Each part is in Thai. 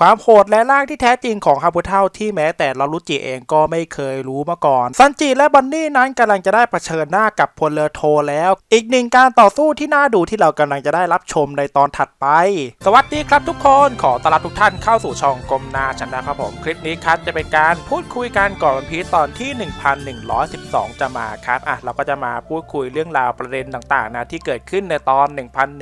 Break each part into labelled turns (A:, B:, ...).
A: ความโหดและร่างที่แท้จริงของฮาบุเทลที่แม้แต่ลารุจิเองก็ไม่เคยรู้มาก่อน ซันจิและบันนี่นั้นกำลังจะได้เผชิญหน้ากับพลเรือโทแล้ว อีกหนึ่งการต่อสู้ที่น่าดูที่เรากำลังจะได้รับชมในตอนถัดไป สวัสดีครับทุกคนขอต้อนรับทุกท่านเข้าสู่ช่องกลมนาชันนะครับผมคลิปนี้ครับจะเป็นการพูดคุยกันก่อนวันพีชตอนที่ 1112 จะมาครับอะเราก็จะมาพูดคุยเรื่องราวประเด็นต่างๆนะที่เกิดขึ้นในตอน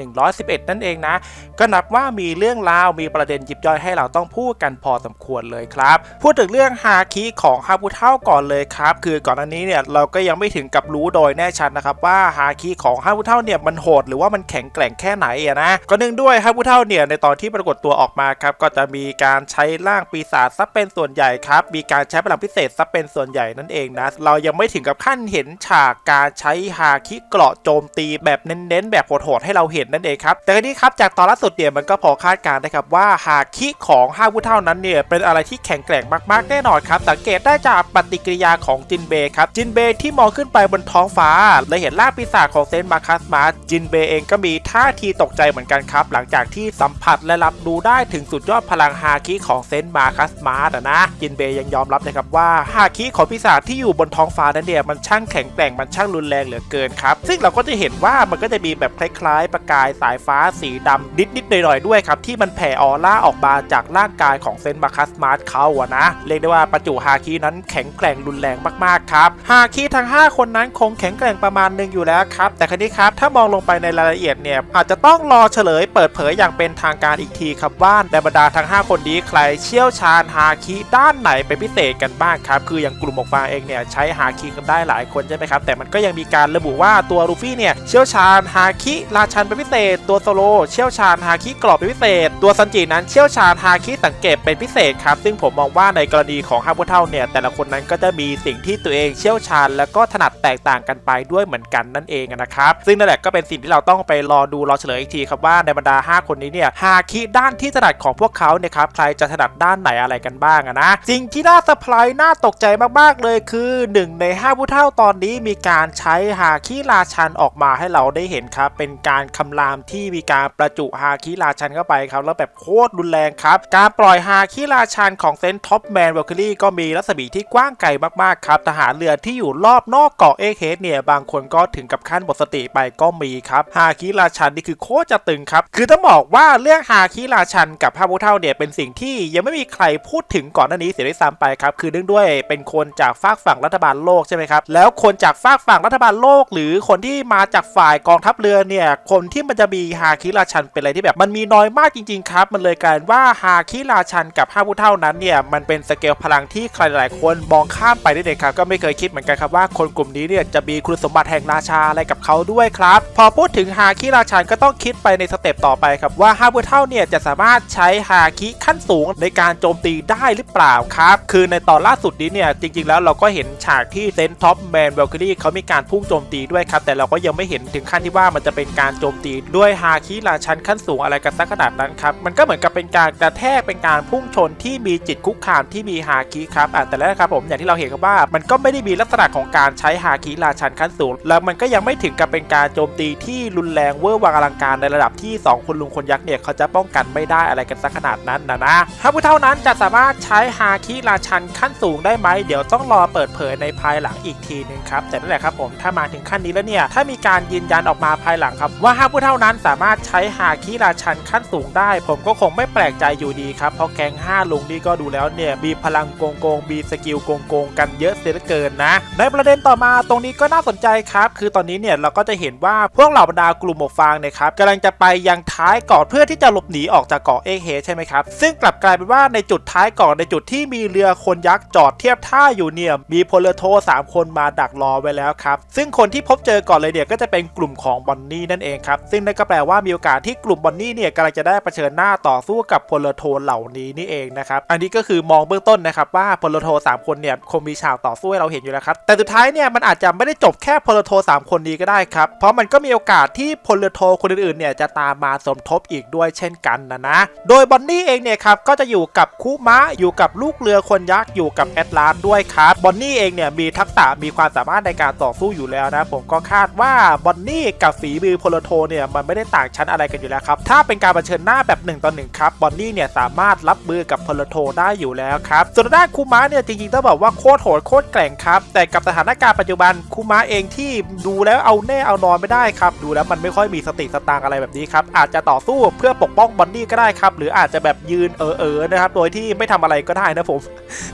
A: 1111 นั่นเองนะ ก็นับว่ามีเรื่องราวมีประเด็นยิบย่อยให้เราราต้องพูดกันพอสมควรเลยครับ พูดถึงเรื่องฮาคิของฮาบุเท่าก่อนเลยครับ คือก่อนอันนี้เนี่ยเราก็ยังไม่ถึงกับรู้โดยแน่ชัดนะครับว่าฮาคิของฮาบุเท่าเนี่ยมันโหดหรือว่ามันแข็งแกร่งแค่ไหนอะนะก็เนื่องด้วยฮาบุเท่าเนี่ยในตอนที่ปรากฏตัวออกมาครับก็จะมีการใช้ร่างปีศาจซับเป็นส่วนใหญ่ครับมีการใช้พลังพิเศษซับเป็นส่วนใหญ่นั่นเองนะเรายังไม่ถึงกับขั้นเห็นฉากการใช้ฮาคิเกราะโจมตีแบบเน้นๆ แบบโหดๆให้เราเห็นนั่นเองครับแต่ทีนี้ครับจากตอนล่าสุดเนี่ยมันก็พอคาดการณ์ได้ครับว่าฮาคิของฮาบุเท่านั้นเนี่ยเป็นอะไรที่แข็งแกร่งมากๆแน่นอนครับ สังเกตได้จากปฏิกิริยาของจินเบย์ครับ จินเบย์ที่มองขึ้นไปบนท้องฟ้า และเห็นร่าปีศาจของเซนต์มาคัสมาร์จินเบย์เองก็มีท่าทีตกใจเหมือนกันครับ หลังจากที่สัมผัสและรับรู้ได้ถึงสุดยอดพลังฮาคิของเซนต์มาคัสมาร์นะ จินเบย์ยังยอมรับนะครับว่าฮาคิของปีศาจที่อยู่บนท้องฟ้านั้นเนี่ยมันช่างแข็งแกร่งมันช่างรุนแรงเหลือเกินครับ ซึ่งเราก็จะเห็นว่ามันก็จะมีแบบคล้ายๆ ประกายสายฟ้าสีดำนิดๆหน่อยๆด้วยครับที่มันแผ่ออร่าออกมาจากร่างกายของเซนต์มาคัสมาร์ทเขาอะนะ เรียกได้ว่าประจุฮาคินั้นแข็งแกร่งรุนแรงมากๆครับ ฮาคิทั้ง 5 คนนั้นคงแข็งแกร่งประมาณหนึ่งอยู่แล้วครับ แต่ครั้นี้ครับถ้ามองลงไปในรายละเอียดเนี่ยอาจจะต้องรอเฉลยเปิดเผยอย่างเป็นทางการอีกทีครับว่าในบรรดาทั้ง 5 คนนี้ใครเชี่ยวชาญฮาคิด้านไหนเป็นพิเศษกันบ้างครับ คืออย่างกลุ่มหมวกฟางเองเนี่ยใช้ฮาคิกันได้หลายคนใช่ไหมครับ แต่มันก็ยังมีการระบุว่าตัวลูฟี่เนี่ยเชี่ยวชาญฮาคิราชันเป็นพิเศษ ตัวโซโลเชี่ยวชาญฮาคิกรอบเป็นพิเศษ ตัวซันจินั้นเชี่ยวชาญฮาคิสังเกตเป็นพิเศษครับ ซึ่งผมมองว่าในกรณีของฮาบุเท่าเนี่ยแต่ละคนนั้นก็จะมีสิ่งที่ตัวเองเชี่ยวชาญ แล้วก็ถนัดแตกต่างกันไปด้วยเหมือนกันนั่นเองนะครับ ซึ่งนั่นแหละก็เป็นสิ่งที่เราต้องไปรอดูรอเฉลยอีกทีครับว่าในบรรดา 5 คนนี้เนี่ยฮาคิด้านที่ถนัดของพวกเขาเนี่ยครับใครจะถนัดด้านไหนอะไรกันบ้างนะสิ่งที่น่าเซอร์ไพรส์น่าตกใจมากๆเลยคือ1ใน5ผู้เท่าตอนนี้มีการใช้ฮาคิราชันออกมาให้เราได้เห็นครับเป็นการคำรามที่มีการประจุฮาคิราชันเข้าไปครับแล้วแบบโคตรรุนแรงครับการปล่อยฮาคิราชันของเซนท็อปแมนเวลคิลี่ก็มีรัศมีที่กว้างไกลมากๆครับทหารเรือที่อยู่รอบนอกเกาะเอเคสเนี่ยบางคนก็ถึงกับขั้นหมดสติไปก็มีครับฮาคิราชันนี่คือโคตรจะตึงครับ คือต้องบอกว่าเรื่องฮาคิราชันกับพาบุเท่าเนี่ยเป็นสิ่งที่ยังไม่มีใครพูดถึงก่อนหน้านี้เสียด้วยซ้ำไปครับคือเนื่องด้วยเป็นคนจากฝากฝั่งรัฐบาลโลกใช่ไหมครับแล้วคนจากฝากฝั่งรัฐบาลโลก หรือคนที่มาจากฝ่ายกองทัพเรือเนี่ยคนที่มันจะมีฮาคิราชันเป็นอะไรที่แบบ มันมีน้อยมากจริงๆครับมันเลยกลายว่าฮาาคิราชันกับฮาบุเท่านั้นเนี่ยมันเป็นสเกลพลังที่ใครหลายคนมองข้ามไปได้เลยครับก็ไม่เคยคิดเหมือนกันครับว่าคนกลุ่มนี้เนี่ยจะมีคุณสมบัติแห่งราชาอะไรกับเขาด้วยครับ พอพูดถึงฮาคิราชันก็ต้องคิดไปในสเต็ปต่อไปครับว่าฮาบุเท่าเนี่ยจะสามารถใช้ฮาคิขั้นสูงในการโจมตีได้หรือเปล่าครับคือในตอนล่าสุดนี้เนี่ยจริง ๆ แล้วเราก็เห็นฉากที่เซนท็อปแมนเวลคิลี่เขามีการพุ่งโจมตีด้วยครับแต่เราก็ยังไม่เห็นถึงขั้นที่ว่ามันจะเป็นการโจมตีด้วยฮาคิราชันขั้นสูงอะไรกันสักขนาดนั้นครับมันก็เหมือนกับเป็นการกระแทกเป็นการพุ่งชนที่มีจิตคุกคามที่มีฮาคิครับแต่แล้วครับผมอย่างที่เราเห็นครับว่า มันก็ไม่ได้มีลักษณะของการใช้ฮาคิราชันขั้นสูง แล้วมันก็ยังไม่ถึงกับเป็นการโจมตีที่รุนแรงเวอร์วังอลังการในระดับที่ 2 คนลุงคนยักษ์เนี่ยเขาจะป้องกันไม่ได้อะไรกันสักขนาดนั้นนะนะถ้าผู้เท่านั้นจะสามารถใช้ฮาคิราชันขั้นสูงได้ไหมเดี๋ยวต้องรอเปิดเผยในภายหลังอีกทีหนึ่งครับแต่นั่นแหละครับผมถ้ามาถึงขั้นนี้แล้วเนี่ยถ้ามีการยืนยันออกมาภายหลังครับว่าห้าผู้เท่านั้นสามารถใช้ฮาคิราชันขั้นสูงได้ ผมก็คงไม่แปลกใจอยู่ดีครับ เพราะแก๊ง5ลุงนี่ก็ดูแล้วเนี่ยมีพลังโกงโกงมีสกิลโกงโกงกันเยอะเสียเหลือเกินนะ ในประเด็นต่อมาตรงนี้ก็น่าสนใจครับ คือตอนนี้เนี่ยเราก็จะเห็นว่าพวกเหล่าบรรดากลุ่มหมวกฟางเนี่ยครับกำลังจะไปยังท้ายเกาะเพื่อที่จะหลบหนีออกจากเกาะเอเฮใช่ไหมครับ ซึ่งกลับกลายเป็นว่าในจุดท้ายเกาะในจุดที่มีเรือคนยักษ์จอดเทียบท่าอยู่เนี่ยมีพลเรือโท3 คนมาดักรอไว้แล้วครับ ซึ่งคนที่พบเจอก่อนเลยเนี่ยก็จะเป็นกลุ่มของบอนนี่นั่นเองครับ ซึ่งนั่นก็แปลว่ามีโอกาสที่กลุ่มบอนนี่เนี่ยกำลังจะได้เผชิญหน้าต่อสู้กับพลเรือโทเหล่านี้นี่เองนะครับ อันนี้ก็คือมองเบื้องต้นนะครับว่าพลเรือโท3คนเนี่ยคงมีฉากต่อสู้ให้เราเห็นอยู่แล้วครับ แต่สุดท้ายเนี่ยมันอาจจะไม่ได้จบแค่พลเรือโท3คนนี้ก็ได้ครับ เพราะมันก็มีโอกาสที่พลเรือโทคนอื่นๆเนี่ยจะตามมาสมทบอีกด้วยเช่นกันนะนะ โดยบอนนี่เองเนี่ยครับก็จะอยู่กับคุมะอยู่กับลูกเรือคนยักษ์อยู่กับแอตลาสด้วยครับ บอนนี่เองเนี่ยมีทักษะมีความสามารถในการต่อสู้อยู่แล้วนะ ผมก็คาดว่าบอนนี่กับฝีมือพลโทเนี่ยมันไม่ได้ต่างชั้นอะไรกันอยู่แล้วครับ ถ้าเป็นการเผชิญหน้าแบบ1ต่อ1ครับ บอนนี่เนี่ยเนี่ยสามารถรับมือกับพลโทได้อยู่แล้วครับส่วนด้านคูมะเนี่ยจริงๆต้องบอกว่าโคตรโหดโคตรแกร่งครับ แต่กับสถานการณ์ปัจจุบันคูมะเองที่ดูแล้วเอาแน่เอานอนไม่ได้ครับ ดูแล้วมันไม่ค่อยมีสติสตางค์อะไรแบบนี้ครับอาจจะต่อสู้เพื่อปกป้องบอนนี่ก็ได้ครับหรืออาจจะแบบยืนเออเออๆนะครับโดยที่ไม่ทำอะไรก็ได้นะผม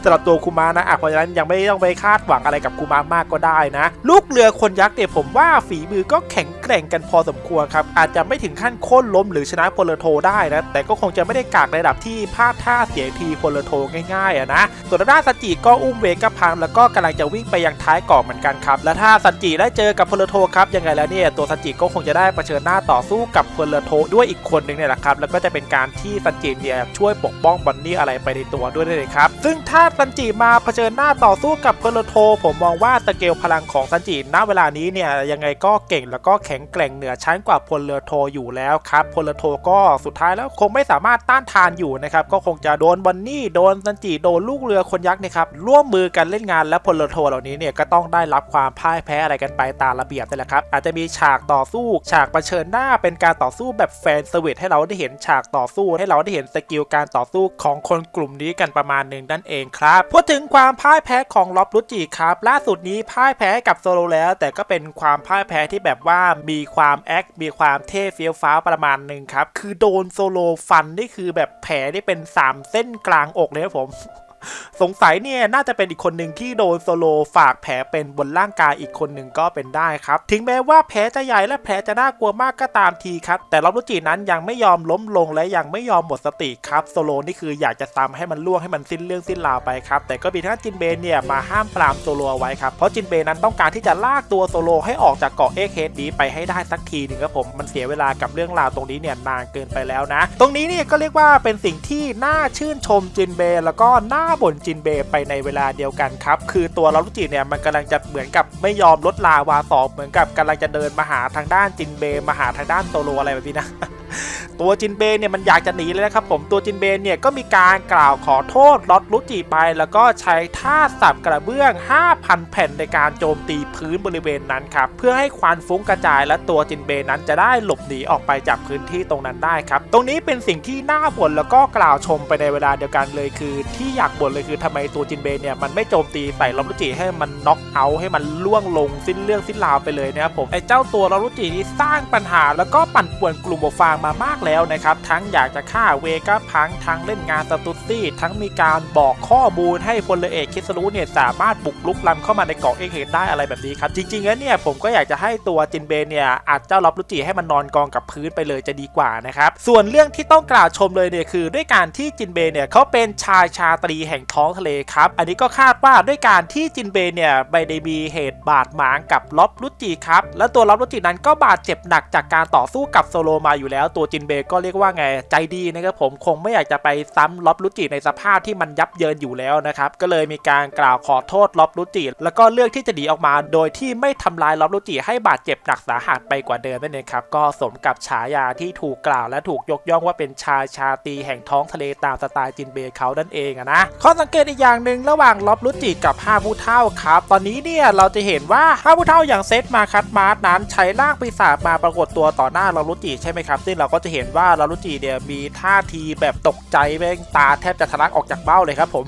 A: สำหรับตัวคูมานะอะเพราะฉะนั้นยังไม่ต้องไปคาดหวังอะไรกับคูมามากก็ได้นะ ลูกเรือคนยักษ์เนี่ยผมว่าฝีมือก็แข็งแกร่งกันพอสมควรครับอาจจะไม่ถึงขั้นโค่นล้มหรือชนะพลโทได้นะแต่ก็คงจะไม่ได้กากระดับที่พลาดท่าเสียทีพลโทง่ายๆอะนะ ส่วนด้านซันจิก็อุ้มเวกพังแล้วก็กำลังจะวิ่งไปยังท้ายเกาะเหมือนกันครับ และถ้าซันจิได้เจอกับพลโทครับยังไงแล้วเนี่ยตัวซันจิก็คงจะได้เผชิญหน้าต่อสู้กับพลโทด้วยอีกคนหนึ่งเนี่ยแหละครับ แล้วก็จะเป็นการที่ซันจิเนี่ยช่วยปกป้องบอนนี่อะไรไปในตัวด้วยเลยครับ ซึ่งถ้าซันจิมาเผชิญหน้าต่อสู้กับพลโท ผมมองว่าสเกลพลังของซันจิณเวลานี้เนี่ยยังไงก็เก่งแล้วก็แข็งแกร่งเหนือชั้นกว่าพลโทอยู่แล้วครับพลโทก็สุดท้ายแล้วคงไม่สามารถต้านทานอยู่นะครับก็คงจะโดนบอนนี่โดนซันจิโดนลูกเรือคนยักษ์เนะครับร่วมมือกันเล่นงานและพลโทเหล่านี้เนี่ยก็ต้องได้รับความพ่ายแพ้อะไรกันไปตามระเบียบนี่แหละครับอาจจะมีฉากต่อสู้ ฉากเผชิญหน้าเป็นการต่อสู้แบบแฟนสวิตให้เราได้เห็นฉากต่อสู้ให้เราได้เห็นสกิลการต่อสู้ของคนกลุ่มนี้กันประมาณหนึ่งนั่นเองครับพูดถึงความพ่ายแพ้ของล็อบลุจิครับล่าสุดนี้พ่ายแพ้กับโซโลแล้ว แต่ก็เป็นความพ่ายแพ้ที่แบบว่ามีความแอคมีความเท่เฟี้ยวฟ้าประมาณหนึ่งครับคือโดนโซโลฟันนี่คือแบบแผลที่เป็นสามเส้นกลางอกเลยครับผม สงสัยเนี่ยน่าจะเป็นอีกคนหนึ่งที่โดนโซโลฝากแผลเป็นบนร่างกายอีกคนหนึ่งก็เป็นได้ครับ ถึงแม้ว่าแผลจะใหญ่และแผลจะน่ากลัวมากก็ตามทีครับ แต่ล็อบรุจินั้นยังไม่ยอมล้มลงและยังไม่ยอมหมดสติครับโซโลนี่คืออยากจะซ้ำให้มันล่วงให้มันสิ้นเรื่องสิ้นราวไปครับ แต่ก็มีท่านจินเบนเนี่ยมาห้ามปรามโซโลเอาไว้ครับ เพราะจินเบนนั้นต้องการที่จะลากตัวโซโลให้ออกจากเกาะเอเฮดนี้ไปให้ได้สักทีหนึ่งครับผมมันเสียเวลากับเรื่องราวตรงนี้เนี่ยนานเกินไปแล้วนะ ตรงนี้เนี่ยก็เรียกว่าเป็นสิ่งที่น่าชื่นชมจินเบนแล้วก็น่าบ่นจินเบไปในเวลาเดียวกันครับ คือตัวลารุจิเนี่ยมันกำลังจะเหมือนกับไม่ยอมลดลาวาสอบเหมือนกับกำลังจะเดินมาหาทางด้านจินเบมาหาทางด้านโตโรอะไรแบบนี้นะ ตัวจินเบนเนี่ยมันอยากจะหนีเลยนะครับผมตัวจินเบนเนี่ยก็มีการกล่าวขอโทษลอตลุจิไป แล้วก็ใช้ท่าสับกระเบื้อง 5,000 แผ่นในการโจมตีพื้นบริเวณนั้นครับเพื่อให้ควันฟุ้งกระจายและตัวจินเบนนั้นจะได้หลบหนีออกไปจากพื้นที่ตรงนั้นได้ครับตรงนี้เป็นสิ่งที่น่าบ่นแล้วก็กล่าวชมไปในเวลาเดียวกันเลยคือ ที่อยากบ่นเลยคือทำไมตัวจินเบนเนี่ยมันไม่โจมตีใส่ลอตลุจิให้มันน็อกเอาให้มันล่วงลงสิ้นเรื่องสิ้นราวไปเลยนะครับผมไอ้เจ้าตัวลอตลุจินี่สร้างปัญหาแล้วก็ปั่นป่วนกลุ่มโบฟางมามากแล้วนะครับ ทั้งอยากจะฆ่าเวก้าพังทั้งเล่นงานสตุตซี่ทั้งมีการบอกข้อมูลให้พลเอกคิสรุเนี่ยสามารถบุกลุกล้ำเข้ามาในเกาะเอกเฮดได้อะไรแบบนี้ครับจริงๆแล้วเนี่ยผมก็อยากจะให้ตัวจินเบเนี่ยอาจเจ้าล็อบลุจิให้มันนอนกองกับพื้นไปเลยจะดีกว่านะครับส่วนเรื่องที่ต้องกล่าวชมเลยเนี่ยคือ ด้วยการที่จินเบเนี่ยเขาเป็นชายชาตรีแห่งท้องทะเลครับอันนี้ก็คาดว่าด้วยการที่จินเบเนี่ยไม่ได้มีเหตุบาดหมางกับล็อบลุจิครับและตัวล็อบลุจินั้นก็บาดเจ็บหนักจากการต่อสู้กับโซโลมาอยู่แล้วตัวจินเบก็เรียกว่าไงใจดีนะครับผมคงไม่อยากจะไปซ้ำล็อบลุจิในสภาพที่มันยับเยินอยู่แล้วนะครับก็เลยมีการกล่าวขอโทษล็อบลุจิแล้วก็เลือกที่จะหนีออกมา โดยที่ไม่ทำลายล็อบลุจิให้บาดเจ็บหนักสาหัสไปกว่าเดิมนั่นเองครับก็สมกับฉายาที่ถูกกล่าวและถูกยกย่องว่าเป็นชายชาตีแห่งท้องทะเลตามสไตล์จินเบเขานั่นเองนะข้อสังเกตอีกอย่างหนึ่งระหว่างล็อบลุจิกับห้าผู้เท่าครับ ตอนนี้เนี่ยเราจะเห็นว่าห้าผู้เท่าอย่างเซตมาคัดมาร์ทนั้นใช้ร่างปีศาจมาปรากฏตัวต่อหน้าล็อบลุจิใช่ไหมครับซึ่งเราก็จะเห็นว่าลารุจิเนี่ยมีท่าทีแบบตกใจแม่งตาแทบจะทะลักออกจากเบ้าเลยครับผม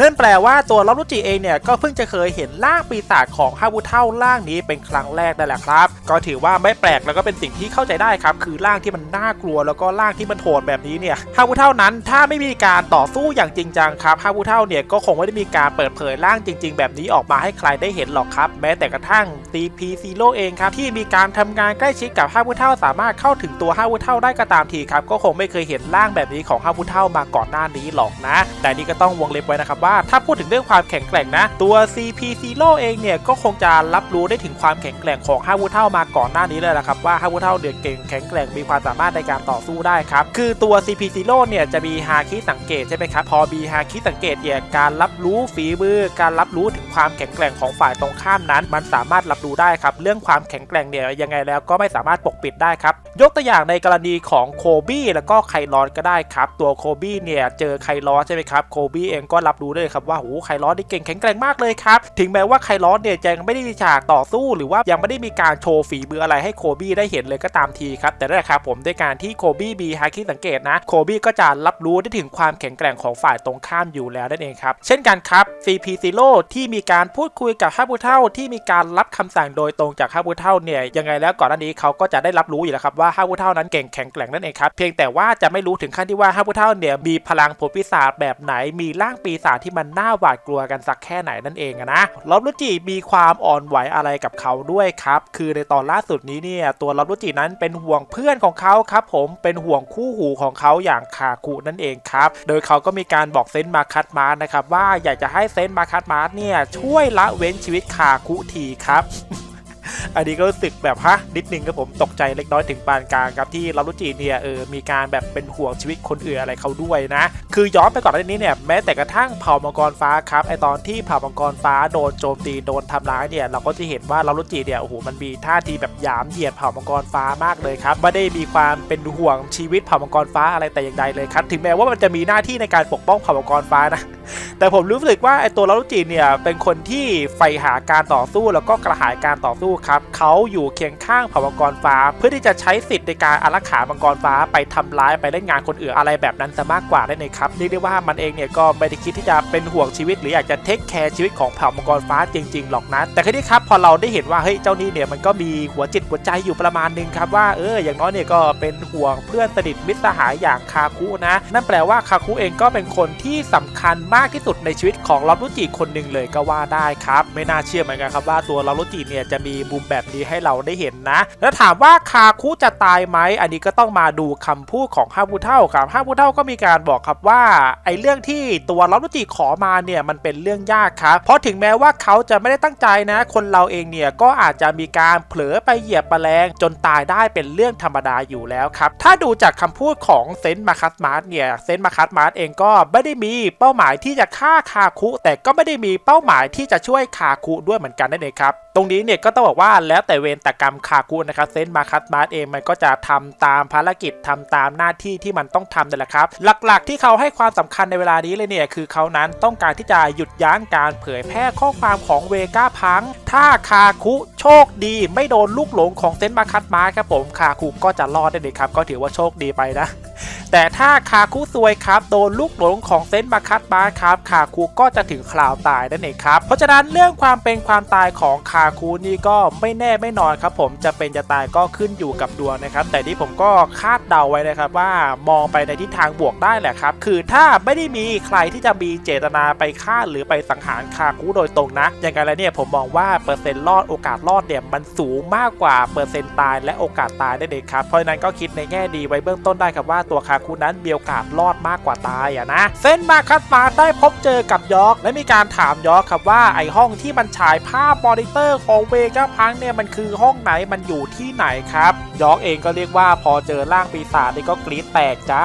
A: นั่นแปลว่าตัวล็อบลุจิเองเนี่ยก็เพิ่งจะเคยเห็นร่างปีศาจของฮาบุเท่าร่างนี้เป็นครั้งแรกนั่นแหละครับ ก็ถือว่าไม่แปลกแล้วก็เป็นสิ่งที่เข้าใจได้ครับ คือร่างที่มันน่ากลัวแล้วก็ร่างที่มันโหดแบบนี้เนี่ยฮาบุเท่านั้นถ้าไม่มีการต่อสู้อย่างจริงจังครับฮาบุเท่าเนี่ยก็คงไม่ได้มีการเปิดเผยร่างจริง ๆ แบบนี้ออกมาให้ใครได้เห็นหรอกครับ แม้แต่กระทั่ง CP Zero เองครับที่มีการทำงานใกล้ชิดกับฮาบุเท่าสามารถเข้าถึงตัวฮาบุเท่าได้ก็ตามทีครับก็คงไม่เคยเห็นร่างแบบนี้ของฮาบุเท่ามาก่อนหน้านี้หรอกนะ แต่นี่ก็ต้องวงเล็บไว้นะครับว่าถ้าพูดถึงเรื่องความแข็งแกร่งนะ ตัว CP Zero เองเนี่ยก็คงจะรับรู้ได้ถึงความแข็งแกร่งของฮาวูเท่ามาก่อนหน้านี้เลยละครับว่าฮาวูเท่าเดือดเก่งแข็งแกร่งมีความสามารถในการต่อสู้ได้ครับคือตัว CP Zero เนี่ยจะมีฮาคิสังเกตใช่ไหมครับพอมีฮาคิสังเกตเนี่ยการรับรู้ฝีมือ การรับรู้ถึงความแข็งแกร่งของฝ่ายตรงข้ามนั้น มันสามารถรับรู้ได้ครับเรื่องความแข็งแกร่งเนี่ยยังไงแล้วก็ไม่สามารถปกปิดได้ครับยกตัวอย่างในกรณีของโคบี้แล้วก็ไคลอนก็ได้ครับตัวโคบี้เนี่ยเจอไคลอนใช่ไหมครับโคบี้เองก็รับรู้เลยครับว่าโอ้โหไคลอสนี่เก่งแข็งแกร่งมากเลยครับ ถึงแม้ว่าไคลอสเนี่ยจะยังไม่ได้มีฉากต่อสู้ หรือว่ายังไม่ได้มีการโชว์ฝีมืออะไรให้โคบี้ได้เห็นเลยก็ตามทีครับ แต่นั่นแหละครับผมด้วยการที่โคบี้มีฮาคิสังเกตนะ โคบี้ก็จะรับรู้ได้ถึงความแข็งแกร่งของฝ่ายตรงข้ามอยู่แล้วนั่นเองครับ เช่นกันครับ CP0 ที่มีการพูดคุยกับฮาบูเท่าที่มีการรับคำสั่งโดยตรงจากฮาบูเท่าเนี่ยยังไงแล้วก่อนหน้านี้เขาก็จะได้รับรู้อยู่แล้วครับว่าฮาบูเท่านั้นเก่งแข็งแกร่งนั่นเองครับเพียงแต่ว่าจะไม่รู้ถึงขั้นที่ว่าฮาบูเท่าเนี่ยมีพลังผลปีศาจแบบไหนมีร่างปีศาจที่มันน่าหวาดกลัวกันสักแค่ไหนนั่นเองอะนะลอบรุจิมีความอ่อนไหวอะไรกับเขาด้วยครับ คือในตอนล่าสุดนี้เนี่ยตัวลอบรุจินั้นเป็นห่วงเพื่อนของเขาครับผมเป็นห่วงคู่หูของเขาอย่างคาคุนั่นเองครับ โดยเขาก็มีการบอกเซนมาคัตมาร์นะครับว่าอยากจะให้เซนมาคัตมาร์เนี่ยช่วยละเว้นชีวิตคาคุทีครับ อันนี้ก็รู้สึกแบบฮะนิดนึงครับผมตกใจเล็กน้อยถึงปานกลางครับที่ลารุจิเนี่ยเออมีการแบบเป็นห่วงชีวิตคนอื่นอะไรเขาด้วยนะ คือย้อนไปก่อนหน้านี้เนี่ยแม้แต่กระทั่งเผ่ามังกรฟ้าครับไอตอนที่เผ่ามังกรฟ้าโดนโจมตีโดนทำร้ายเนี่ยเราก็จะเห็นว่าลารุจิเนี่ยโอ้โหมันมีท่าทีแบบหยามเหยียดเผ่ามังกรฟ้ามากเลยครับไม่ได้มีความเป็นห่วงชีวิตเผ่ามังกรฟ้าอะไรแต่อย่างใดเลยครับถึงแม้ว่ามันจะมีหน้าที่ในการปกป้องเผ่ามังกรฟ้านะแต่ผมรู้สึกว่าไอตัวลารุจิเนี่ยเป็นคนที่ใฝ่หาการต่อสู้แล้วก็กระหายการต่อสู้ครับเขาอยู่เคียงข้างเผ่ามังกรฟ้า เพื่อที่จะใช้สิทธิ์ในการอารักขามังกรฟ้าไปทำร้ายไปเล่นงานคนอื่นอะไรแบบนั้นซะมากกว่าได้เลยครับเรียกได้ว่ามันเองเนี่ยก็ไม่ได้คิดที่จะเป็นห่วงชีวิต หรืออยากจะเทคแคร์ชีวิตของเผ่ามังกรฟ้าจริงๆหรอกนะแต่คราวนี้ครับพอเราได้เห็นว่าเฮ้ยเจ้านี่เนี่ยมันก็มีหัวจิตหัวใจอยู่ประมาณหนึงครับว่าเอออย่างน้อยเนี่ยก็เป็นห่วงเพื่อนสนิทมิตรสหายอย่างคาคุนะ นั่นแปลว่าคาคุเองก็เป็นคนที่สำคัญมากที่สุดในชีวิตของลอรุจิคนหนึ่งเลยก็ว่าได้ครับ ไม่น่าเชื่อเหมือนกันครับว่าตัวลอรุจิเนี่ยจะมีมุมแบบนี้ให้เราได้เห็นนะ แล้วถามว่าคาคุจะตายไหมอันนี้ก็ต้องมาดูคำพูดของฮาบุเท่าครับฮาบุเท่าก็มีการบอกครับว่าไอ้เรื่องที่ตัวลอรุจิขอมาเนี่ยมันเป็นเรื่องยากครับเพราะถึงแม้ว่าเขาจะไม่ได้ตั้งใจนะ คนเราเองเนี่ยก็อาจจะมีการเผลอไปเหยียบแมลงจนตายได้เป็นเรื่องธรรมดาอยู่แล้วครับถ้าดูจากคำพูดของเซนต์มาคัสมาร์เนี่ยเซนต์มาคัสมาร์เองก็ไม่ได้มีเป้าหมายที่จะฆ่าคาคุ แต่ก็ไม่ได้มีเป้าหมายที่จะช่วยคาคุด้วยเหมือนกันนั่นเองครับ ตรงนี้เนี่ยก็ต้องบอกว่าแล้วแต่เวรแต่กรรมคาคุนะครับเซนมาคัสมาร์เองมันก็จะทำตามภารกิจทำตามหน้าที่ที่มันต้องทำนั่นแหละครับ หลักๆ ที่เขาให้ความสำคัญในเวลานี้เลยเนี่ยคือเขานั้นต้องการที่จะหยุดยั้งการเผยแพร่ข้อความของเวก้าพัง ถ้าคาคุโชคดี ไม่โดนลูกหลงของเซนมาคัสมาร์ครับผมคาคุก็จะรอดได้เลยครับ ก็ถือว่าโชคดีไปนะแต่ถ้าคาคุซวยครับโดนลูกหลงของเซนต์มาคัตมาครับคาคุก็จะถึงคราวตายนั่นเองครับ เพราะฉะนั้นเรื่องความเป็นความตายของคาคุนี่ก็ไม่แน่ไม่นอนครับผมจะเป็นจะตายก็ขึ้นอยู่กับดวงนะครับ แต่ที่ผมก็คาดเดาไว้นะครับว่ามองไปในทิศทางบวกได้แหละครับ คือถ้าไม่ได้มีใครที่จะมีเจตนาไปฆ่าหรือไปสังหารคาคุโดยตรงนะอย่างไรแล้วเนี่ยผมมองว่าเปอร์เซ็นต์รอดโอกาสรอดเนี่ยมันสูงมากกว่าเปอร์เซ็นต์ตายและโอกาสตายได้เลยครับเพราะฉะนั้นก็คิดในแง่ดีไว้เบื้องต้นได้ครับว่าตัวคาคุนั้นมีโอกาสรอดมากกว่าตายอะนะเส้นมาคัสมาได้พบเจอกับยอกและมีการถามยอกครับว่าไอห้องที่มันฉายภาพมอนิเตอร์ของเวก้าพังเนี่ยมันคือห้องไหนมันอยู่ที่ไหนครับยอกเองก็เรียกว่าพอเจอร่างปีศาจนี่ก็กรี๊ดแตกจ้า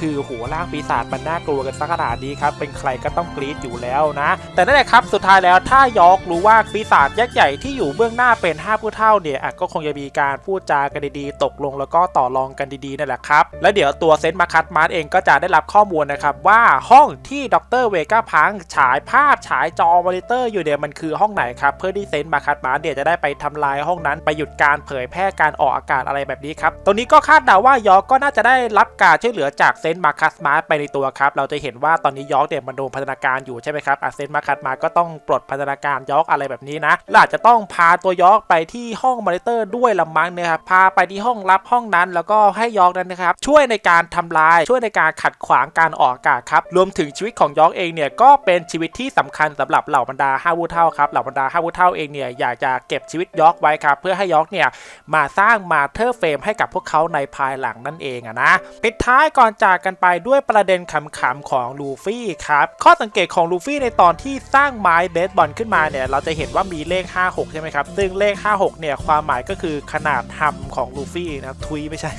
A: คือโหร่างปีศาจมันน่ากลัวกันสักขนาดนี้ครับ เป็นใครก็ต้องกรี๊ดอยู่แล้วนะ แต่นั่นแหละครับสุดท้ายแล้วถ้ายอกรู้ว่าปีศาจยักษ์ใหญ่ที่อยู่เบื้องหน้าเป็นห้าผู้เท่าเนี่ยก็คงจะมีการพูดจากันดีๆ ตกลงแล้วก็ต่อรองกันดีๆนั่นแหละครับ แล้วเดี๋ยวตัวเซนต์มาคัตมาร์เองก็จะได้รับข้อมูลนะครับว่าห้องที่ดรเวก้าพังฉายภาพฉายจอมอนิเตอร์อยู่เนี่ยมันคือห้องไหนครับเพื่อที่เซนต์มาคัตมาร์เดี๋ยวจะได้ไปทำลายห้องนั้นไปหยุดการเผยแพร่การออกอากาศอะไรแบบนี้ครับตรงนี้ก็คาดเดาว่ายอกก็น่าจะได้รับการช่วยเหลือจากเซนต์มาคัสมาร์ไปในตัวครับเราจะเห็นว่าตอนนี้ยอกเนี่ยมันโดนพัฒนาการอยู่ใช่ไหมครับอะเซนต์มาคัสมาก็ต้องปลดพัฒนาการยอกอะไรแบบนี้นะและอาจจะต้องพาตัวยอกไปที่ห้องมอนิเตอร์ด้วยละมั้งนะครับพาไปที่ห้องลับห้องนั้นแล้วก็ให้ยอกนั้นนะครับช่วยในการทำลายช่วยในการขัดขวางการออกอากาศครับรวมถึงชีวิตของยอกเองเนี่ยก็เป็นชีวิตที่สำคัญสำหรับเหล่าบรรดาห้าวูเท่าครับเหล่าบรรดาห้าวูเท่าเองเนี่ยอยากจะเก็บชีวิตยอกไว้ครับเพื่อให้ยอกเนี่ยมาสร้างมาเธอร์เฟรมให้กับพวกเขาในภายหลังนั่นเองอะนะปิดท้ายก่อนจากกันไปด้วยประเด็นขำๆของลูฟี่ครับข้อสังเกตของลูฟี่ในตอนที่สร้างไม้เบสบอลขึ้นมาเนี่ยเราจะเห็นว่ามีเลข 56 ใช่ไหมครับ ซึ่งเลข 56 เนี่ยความหมายก็คือขนาดทำของลูฟี่นะทุยไม่ใช่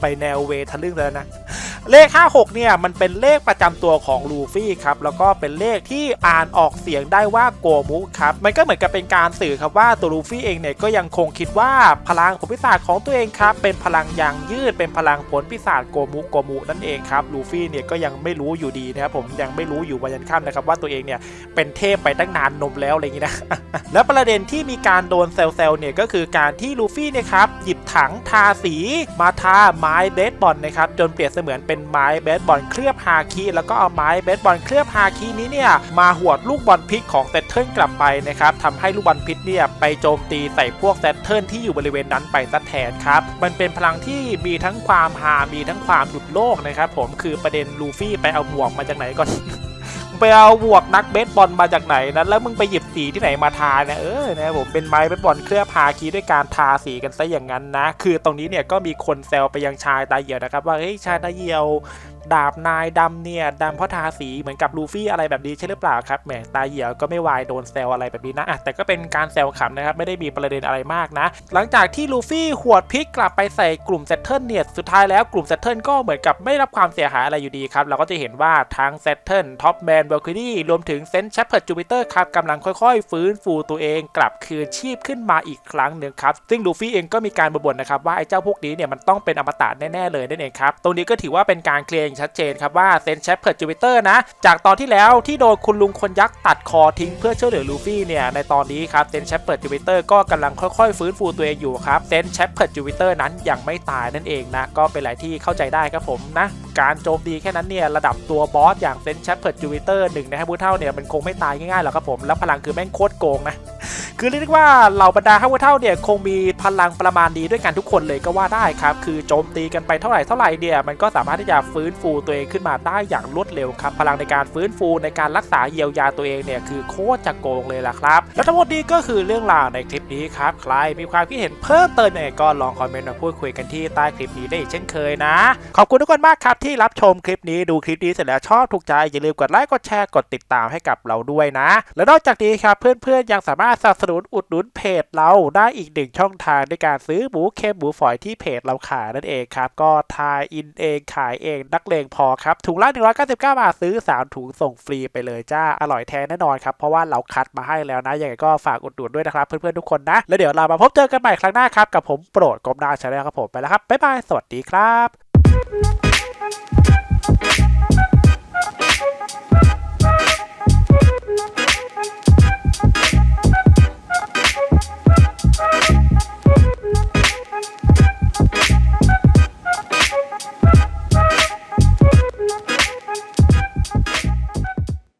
A: ไปแนวเวทะลึ่งแล้วนะ เลข 56 เนี่ย มันเป็นเลขประจำตัวของลูฟี่ครับ แล้วก็เป็นเลขที่อ่านออกเสียงได้ว่าโกมุครับ มันก็เหมือนกับเป็นการสื่อครับว่าตัวลูฟี่เองเนี่ยก็ยังคงคิดว่าพลังผลพิศาจของตัวเองครับ เป็นพลังยางยืด เป็นพลังผลพิศาจโกมุโกมุนั่นเองครับ ลูฟี่เนี่ยก็ยังไม่รู้อยู่ดีนะครับผม ยังไม่รู้อยู่วันยันค่ำนะครับว่าตัวเองเนี่ยเป็นเทพไปตั้งนานนมแล้วอะไรอย่างนี้นะ แล้วประเด็นที่มีการโดนเซลเซลเนี่ยก็คือการที่ลูฟี่เนี่ยครับหยิบถังทาสีมาทาไม้เบสบอลนะครับจนเปรียบเสมือนเป็นไม้เบสบอลเคลือบฮาคีแล้วก็เอาไม้เบสบอลเคลือบฮาคีนี้เนี่ยมาหวดลูกบอลพิษของเซตเทิลกลับไปนะครับทำให้ลูกบอลพิษเนี่ยไปโจมตีใส่พวกเซตเทิลที่อยู่บริเวณนั้นไปซะแทนครับมันเป็นพลังที่มีทั้งความฮามีทั้งความหลุดโลกนะครับผมคือประเด็นลูฟี่ไปเอาหมวกมาจากไหนก่อน ไปเอาบวกนักเบสบอลมาจากไหนนะแล้วมึงไปหยิบสีที่ไหนมาทาเนี่ยเออนะผมเป็นไม้เบสบอลเคลือบพาคีด้วยการทาสีกันซะอย่างนั้นนะ คือตรงนี้เนี่ยก็มีคนแซวไปยังชายตาเหี่ยวนะครับ ว่าเฮ้ยชายตาเหี่ยว ดาบนายดำเนี่ยดำเพราะทาสีเหมือนกับลูฟี่อะไรแบบนี้ใช่หรือเปล่าครับแหมตาเหี่ยวก็ไม่วายโดนแซวอะไรแบบนี้นะอะแต่ก็เป็นการแซวขำนะครับไม่ได้มีประเด็นอะไรมากนะ หลังจากที่ลูฟี่หวดพิษกลับไปใส่กลุ่มเซตเทิลเนี่ยสุดท้ายแล้วกลุ่มเซตเทิลก็เหมือนกับไม่รับความเสียหายอะไรอยู่ดีครับเราก็จะเห็นว่าทั้งเซตเทิลท็อปแมนเบลคินี่รวมถึงเซนต์แชปเปิร์จูปิเตอร์ครับกำลังค่อยๆ ฟื้นฟูตัวเองกลับคืนชีพขึ้นมาอีกครั้งหนึ่งครับซึ่งลูฟี่เองก็มีการบ่นๆนะครับว่าไอ้เจ้าพวกนี้เนี่ยมันต้องเป็นอมตะแน่ๆเลยนั่นเองครับตรงนี้ก็ถือว่าเป็นการเคลียร์อย่างชัดเจนครับว่าเซนแชปเปิร์จูปิเตอร์นะ จากตอนที่แล้วที่โดนคุณลุงคนยักษ์ตัดคอทิ้งเพื่อช่วยเหลือลูฟี่เนี่ยในตอนนี้ครับเซนแชปเปิร์จูปิเตอร์ก็กำลังค่อยๆ ฟื้นฟูตัวเองอยู่ครับเซนแชปเปิร์จูปิเตอร์นั้นยังไม่ตายนั่นเองนะก็เป็นอะไรที่เข้าใจได้ครับผมนะ การโจมตีแค่นั้นเนี่ยระดับตัวบอสอย่างเซนต์แชปเปิร์จูปิเตอร์หนึ่งในฮับบูเท่าเนี่ยมันคงไม่ตายง่ายๆหรอกครับผมแล้วพลังคือแม่งโคตรโกงนะคือเรียกได้ว่าเหล่าบรรดาฮับบูเท่าเนี่ยคงมีพลังประมาณดีด้วยกันทุกคนเลยก็ว่าได้ครับ คือโจมตีกันไปเท่าไหร่เท่าไหร่เนี่ยมันก็สามารถที่จะฟื้นฟูตัวเองขึ้นมาได้อย่างรวดเร็วครับ พลังในการฟื้นฟูในการรักษาเยียวยาตัวเองเนี่ยคือโคตรจะโกงเลยล่ะครับ และทั้งหมดนี้ก็คือเรื่องราวในคลิปนี้ครับ ใครมีความคิดเห็นเพิ่มเติมเนี่ยก็ลองคอมเมนต์มาพูดคุยกันที่ใต้คลิปนี้ได้เช่นเคยนะ ขอบคุณทุกคนมากครับที่รับชมคลิปนี้ดูคลิปนี้เสร็จแล้วชอบถูกใจอย่าลืมกดไลค์กดแชร์กดติดตามให้กับเราด้วยนะ และนอกจากนี้ครับเพื่อนๆยังสามารถสนับสนุนอุดหนุนเพจเราได้อีกหนึ่งช่องทางด้วยการซื้อหมูเค็มหมูฝอยที่เพจเราขายนั่นเองครับ ก็ทายอินเองขายเองนักเลงพอครับถุงละ199 บาทซื้อ 3 ถุงส่งฟรีไปเลยจ้าอร่อยแท้แน่นอนครับเพราะว่าเราคัดมาให้แล้วนะยังไงก็ฝากอุดหนุนด้วยนะครับเพื่อนๆทุกคนนะแล้วเดี๋ยวเรามาพบเจอกันใหม่ครั้งหน้าครับกับผมโปรดกรมดาชาแนลครับผมไปแล้วครับบ๊ายบายสวัสดีครับ